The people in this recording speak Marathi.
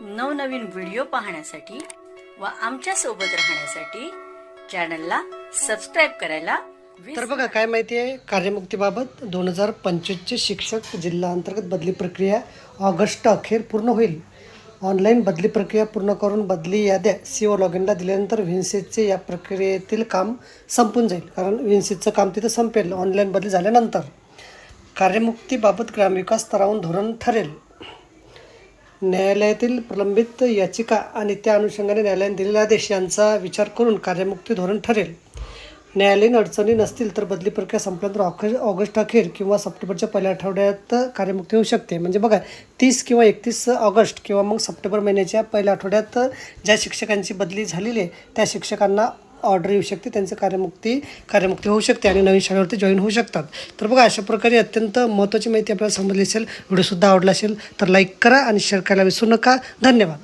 नवनवीन व्हिडिओ पाहण्यासाठी व आमच्यासोबत राहण्यासाठी चॅनलला सबस्क्राईब करायला तर बघा काय माहिती आहे? कार्यमुक्तीबाबत दोन हजार पंचवीसचे शिक्षक जिल्हा अंतर्गत बदली प्रक्रिया ऑगस्ट अखेर पूर्ण होईल. ऑनलाईन बदली प्रक्रिया पूर्ण करून बदली याद्या सी ओ लॉग इनला दिल्यानंतर विन्सेटचे या प्रक्रियेतील काम संपून जाईल. कारण विन्सेटचं काम तिथं संपेल ऑनलाईन बदली झाल्यानंतर. कार्यमुक्तीबाबत ग्रामविकास स्तरावरून धोरण ठरेल. न्यायालयातील प्रलंबित याचिका आणि त्या अनुषंगाने न्यायालयाने दिलेला आदेश यांचा विचार करून कार्यमुक्ती धोरण ठरेल. न्यायालयीन अडचणी नसतील तर बदली प्रक्रिया संपल्यानंतर ऑग ऑगस्ट अखेर किंवा सप्टेंबरच्या पहिल्या आठवड्यात कार्यमुक्ती होऊ शकते. म्हणजे बघा तीस किंवा एकतीस ऑगस्ट किंवा मग सप्टेंबर महिन्याच्या पहिल्या आठवड्यात ज्या शिक्षकांची बदली झालेली आहे त्या शिक्षकांना ऑर्डर येऊ शकते त्यांचं कार्यमुक्ती कार्यमुक्ती होऊ शकते आणि नवीन शाळेवरती जॉईन होऊ शकतात. तर बघा अशा प्रकारे अत्यंत महत्त्वाची माहिती आपल्याला समजली असेल व्हिडिओसुद्धा आवडला असेल तर लाईक करा आणि शेअर करायला विसरू नका. धन्यवाद.